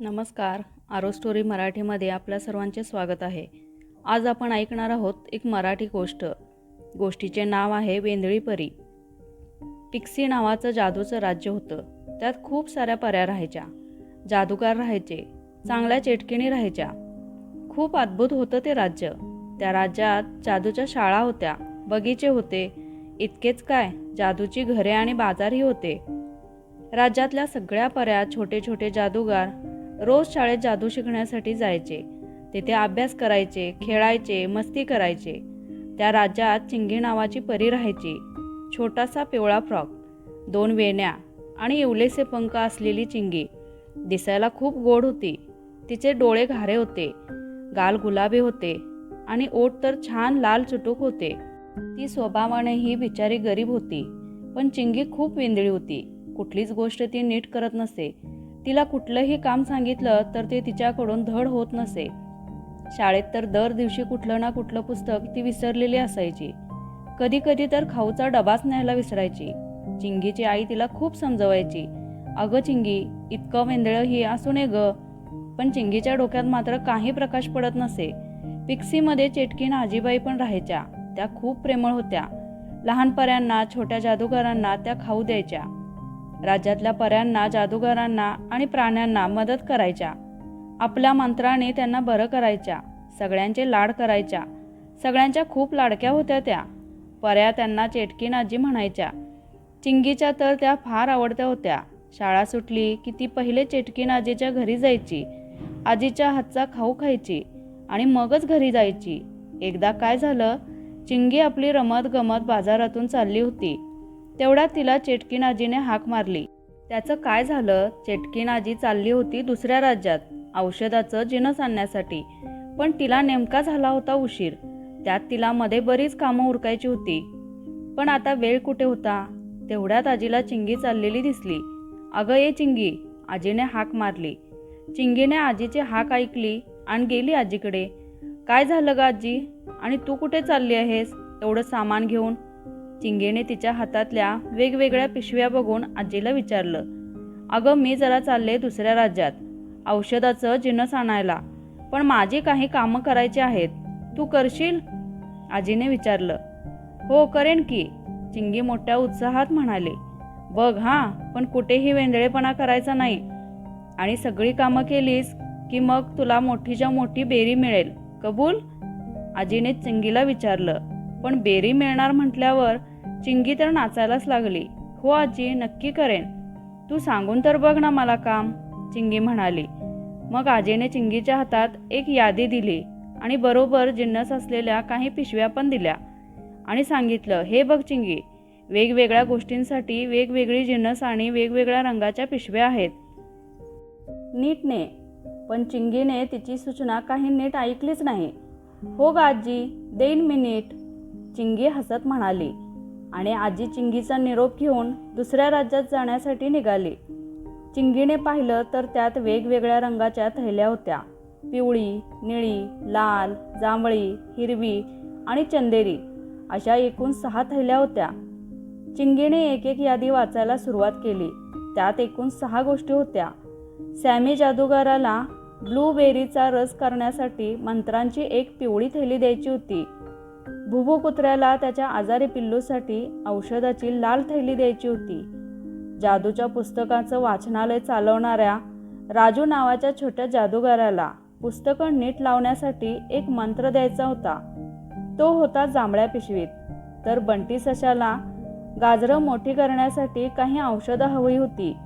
नमस्कार आरो स्टोरी मराठीमध्ये आपल्या सर्वांचे स्वागत आहे. आज आपण ऐकणार आहोत एक मराठी गोष्ट. गोष्टीचे नाव आहे वेंदळी परी. पिक्सी नावाचं जादूचं राज्य होतं. त्यात खूप साऱ्या पऱ्या राहायच्या. जादूगार राहायचे चांगल्या चेटकिणी राहायच्या. खूप अद्भुत होतं ते राज्य. त्या राज्यात जादूच्या शाळा होत्या बगीचे होते. इतकेच काय जादूची घरे आणि बाजारही होते. राज्यातल्या सगळ्या पऱ्या छोटे छोटे जादूगार रोज शाळेत जादू शिकण्यासाठी जायचे. तेथे अभ्यास करायचे खेळायचे मस्ती करायचे. त्या राज्यात चिंगी नावाची परी राहायची. छोटासा पिवळा फ्रॉक दोन वेण्या आणि इवलेसे पंख असलेली चिंगी. दिसायला खूप गोड होती. तिचे डोळे घारे होते गाल गुलाबी होते आणि ओठ तर छान लाल चुटूक होते. ती स्वभावाने ही बिचारी गरीब होती पण चिंगी खूप वेंदळी होती. कुठलीच गोष्ट ती नीट करत नसे. तिला कुठलंही काम सांगितलं तर ते तिच्याकडून धड होत नसे. शाळेत तर दर दिवशी कुठलं ना कुठलं पुस्तक ती विसरलेली असायची. कधी कधी तर खाऊचा डबाच न्यायला विसरायची. चिंगीची आई तिला खूप समजवायची. अगं चिंगी इतकं वेंदळं ही असू नये ग. पण चिंगीच्या डोक्यात मात्र काही प्रकाश पडत नसे. पिक्सीमध्ये चेटकीन आजीबाई पण राहायच्या. त्या खूप प्रेमळ होत्या. लहानपऱ्यांना छोट्या जादूगारांना त्या खाऊ द्यायच्या. राज्यातल्या पर्यांना जादूगारांना आणि प्राण्यांना मदत करायच्या. आपल्या मंत्राने त्यांना बरं करायच्या. सगळ्यांचे लाड करायच्या. सगळ्यांच्या खूप लाडक्या होत्या त्या. पर्या त्यांना चेटकी नाजी म्हणायच्या. चिंगीच्या तर त्या फार आवडत्या होत्या. शाळा सुटली की ती पहिले चेटकीन आजीच्या घरी जायची. आजीच्या हातचा खाऊ खायची आणि मगच घरी जायची. एकदा काय झालं? चिंगी आपली रमत गमत बाजारातून चालली होती. तेवढ्यात तिला चेटकीन आजीने हाक मारली. त्याचं काय झालं? चेटकीन आजी चालली होती दुसऱ्या राज्यात औषधाचं जिनस आणण्यासाठी. पण तिला नेमका झाला होता उशीर. त्यात तिला मध्ये बरीच कामं उरकायची होती. पण आता वेळ कुठे होता? तेवढ्यात आजीला चिंगी चाललेली दिसली. अगं ये चिंगी आजीने हाक मारली. चिंगीने आजीची हाक ऐकली आणि गेली आजीकडे. काय झालं ग आजी? आणि तू कुठे चालली आहेस? एवढं सामान घेऊन? चिंगेने तिच्या हातातल्या वेगवेगळ्या पिशव्या बघून आजीला विचारलं अगं मी जरा चालले दुसऱ्या राज्यात. औषधाचं जिनस आणायला. पण माझी काही कामं करायची आहेत. तू करशील? आजीने विचारलं हो करेन की चिंगी मोठ्या उत्साहात म्हणाले. बघ हां पण कुठेही वेंदळेपणा करायचा नाही. आणि सगळी कामं केलीस की मग तुला मोठीच्या मोठी बेरी मिळेल. कबूल? आजीने चिंगीला विचारलं पण बेरी मिळणार म्हटल्यावर चिंगी तर नाचायलाच लागली. हो आजी नक्की करेन. तू सांगून तर बघ ना मला काम चिंगी म्हणाली. मग आजीने चिंगीच्या हातात एक यादी दिली आणि बरोबर जिन्नस असलेल्या काही पिशव्या पण दिल्या आणि सांगितलं हे बघ चिंगी वेगवेगळ्या गोष्टींसाठी वेगवेगळी जिन्नस आणि वेगवेगळ्या रंगाच्या पिशव्या आहेत. नीट ने. पण चिंगीने तिची सूचना काही नीट ऐकलीच नाही. हो ग आजी देईन मी नीट चिंगी हसत म्हणाली. आणि आजी चिंगीचा निरोप घेऊन दुसऱ्या राज्यात जाण्यासाठी निघाली. चिंगीने पाहिलं तर त्यात वेगवेगळ्या रंगाच्या थैल्या होत्या. पिवळी निळी लाल जांभळी हिरवी आणि चंदेरी अशा एकूण सहा थैल्या होत्या. चिंगीने एक एक यादी वाचायला सुरुवात केली. त्यात एकूण सहा गोष्टी होत्या. सॅमी जादूगाराला ब्लूबेरीचा रस करण्यासाठी मंत्रांची एक पिवळी थैली द्यायची होती. भुभू कुत्र्याला त्याच्या आजारी पिल्लूसाठी औषधाची लाल थैली द्यायची होती. जादूच्या पुस्तकाचं वाचनालय चालवणाऱ्या राजू नावाच्या छोट्या जादूगाराला पुस्तकं नीट लावण्यासाठी एक मंत्र द्यायचा होता. तो होता जांभळ्या पिशवीत. तर बंटी सशाला गाजरं मोठी करण्यासाठी काही औषधं हवी होती.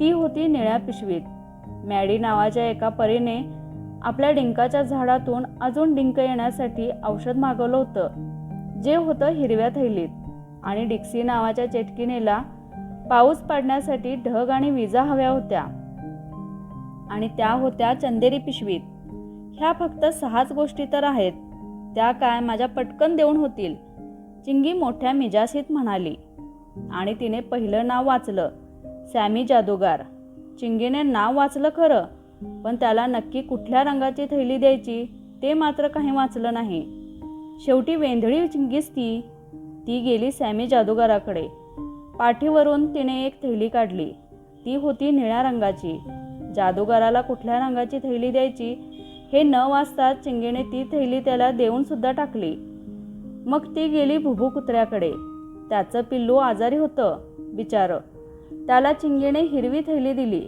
ती होती निळ्या पिशवीत. मॅडी नावाच्या एका परीने आपल्या डिंकाच्या झाडातून अजून डिंक येण्यासाठी औषध मागवलं होतं. जे होतं हिरव्या थैलीत. आणि डिक्सी नावाच्या चेटकिनीला पाऊस पाडण्यासाठी ढग आणि विजा हव्या होत्या. आणि त्या होत्या चंदेरी पिशवीत. ह्या फक्त सहाच गोष्टी तर आहेत. त्या काय माझ्या पटकन देऊन होतील? चिंगी मोठ्या मिजासीत म्हणाली. आणि तिने पहिलं नाव वाचलं. सॅमी जादूगार. चिंगीने नाव वाचलं खरं? पण त्याला नक्की कुठल्या रंगाची थैली द्यायची ते मात्र काही वाचलं नाही. शेवटी वेंधळी चिंगीस ती ती गेली सॅमी जादूगाराकडे. पाठीवरून तिने एक थैली काढली. ती होती निळ्या रंगाची. जादूगाराला कुठल्या रंगाची थैली द्यायची हे न वाचता चिंगीने ती थैली त्याला देऊन सुद्धा टाकली. मग ती गेली भुभू कुत्र्याकडे. त्याचं पिल्लू आजारी होतं बिचारं. त्याला चिंगीने हिरवी थैली दिली.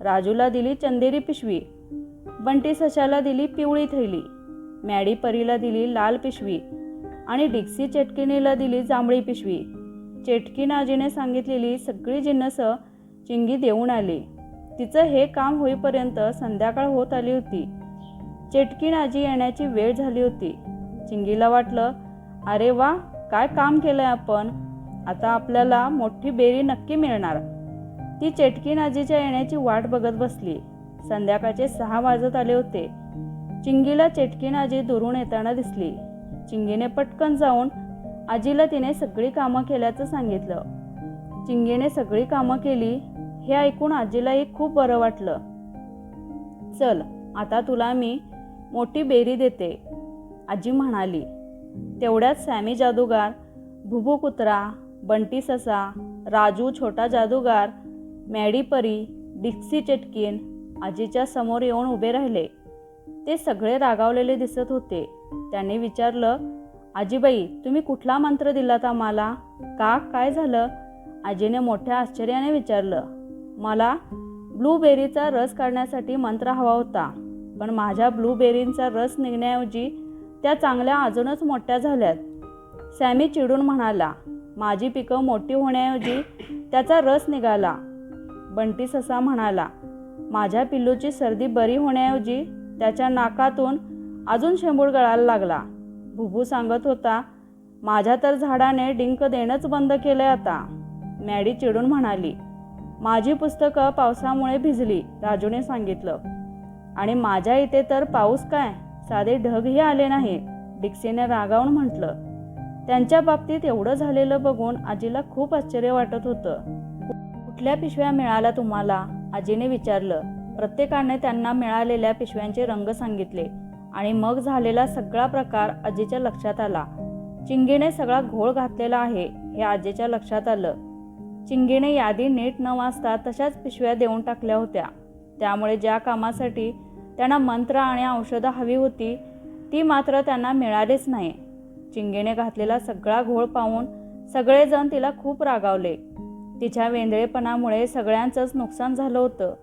राजूला दिली चंदेरी पिशवी. बंटी सशाला दिली पिवळी थैली. मॅडी परीला दिली लाल पिशवी. आणि डिक्सी चेटकिनीला दिली जांभळी पिशवी. चेटकीन आजीने सांगितलेली सगळी जिन्नस चिंगी देऊन आली. तिचं हे काम होईपर्यंत संध्याकाळ होत आली होती. चेटकीन आजी येण्याची वेळ झाली होती. चिंगीला वाटलं अरे वा काय काम केलंय आपण? आता आपल्याला मोठी बेरी नक्की मिळणार. ती चेटकीन आजीच्या येण्याची वाट बघत बसली. संध्याकाळचे सहा वाजत आले होते. चिंगीला चेटकीन आजी दुरून येताना दिसली. चिंगीने पटकन जाऊन आजीला तिने सगळी कामं केल्याचं सांगितलं. चिंगीने सगळी कामं केली हे ऐकून आजीलाही खूप बरं वाटलं. चल आता तुला मी मोठी बेरी देते आजी म्हणाली. तेवढ्यात सॅमी जादूगार भुभू कुत्रा बंटी ससा राजू छोटा जादूगार मॅडी परी डिक्सी चटकीन आजीच्या समोर येऊन उभे राहिले. ते सगळे रागावलेले दिसत होते. त्यांनी विचारलं आजीबाई तुम्ही कुठला मंत्र दिलात आम्हाला? का? काय झालं? आजीने मोठ्या आश्चर्याने विचारलं मला ब्लूबेरीचा रस काढण्यासाठी मंत्र हवा होता पण माझ्या ब्लूबेरींचा रस निघण्याऐवजी त्या चांगल्या अजूनच मोठ्या झाल्यात. सॅमी चिडून म्हणाला माझी पिकं मोठी होण्याऐवजी त्याचा रस निघाला. बंटी ससा म्हणाला माझ्या पिल्लूची सर्दी बरी होण्याऐवजी त्याच्या नाकातून अजून शेंबूड गळायला लागला. भुभू सांगत होता माझ्या तर झाडाने डिंक देणंच बंद केलंय आता. मॅडी चिडून म्हणाली माझी पुस्तकं पावसामुळे भिजली राजूने सांगितलं. आणि माझ्या इथे तर पाऊस काय साधे ढगही आले नाही डिक्सीने रागावून म्हटलं. त्यांच्या बाबतीत एवढं झालेलं बघून आजीला खूप आश्चर्य वाटत होतं. कुठल्या पिशव्या मिळाल्या तुम्हाला? आजीने विचारलं. प्रत्येकाने त्यांना मिळालेल्या पिशव्यांचे रंग सांगितले आणि मग झालेला सगळा प्रकार आजीच्या लक्षात आला. चिंगीने सगळा घोळ घातलेला आहे हे आजीच्या लक्षात आलं. चिंगीने यादी नीट न वाचता तशाच पिशव्या देऊन टाकल्या होत्या. त्यामुळे ज्या कामासाठी त्यांना मंत्र आणि औषधं हवी होती ती मात्र त्यांना मिळालीच नाही. चिंगीने घातलेला सगळा घोळ पाहून सगळेजण तिला खूप रागावले. तिच्या वेंदळेपणामुळे सगळ्यांचंच नुकसान झालं होतं.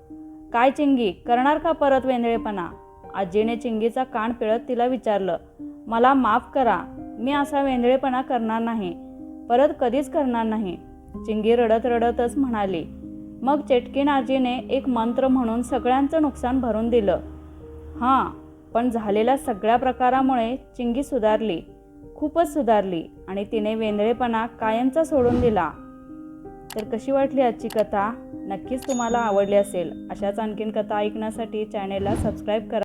काय चिंगी करणार का परत वेंदळेपणा आजीने चिंगीचा कान पिळत तिला विचारलं मला माफ करा मी असा वेंदळेपणा करणार नाही परत कधीच करणार नाही. चिंगी रडत रडतच म्हणाली मग चेटकीन आजीने एक मंत्र म्हणून सगळ्यांचं नुकसान भरून दिलं. हां पण झालेल्या सगळ्या प्रकारामुळे चिंगी सुधारली खूपच सुधारली आणि तिने वेंदळेपणा कायमचा सोडून दिला. तर कशी वाटली आजची कथा? नक्कीच तुम्हाला आवडली असेल. अशाच आणखीन कथा ऐकण्यासाठी चॅनेलला सबस्क्राईब करा.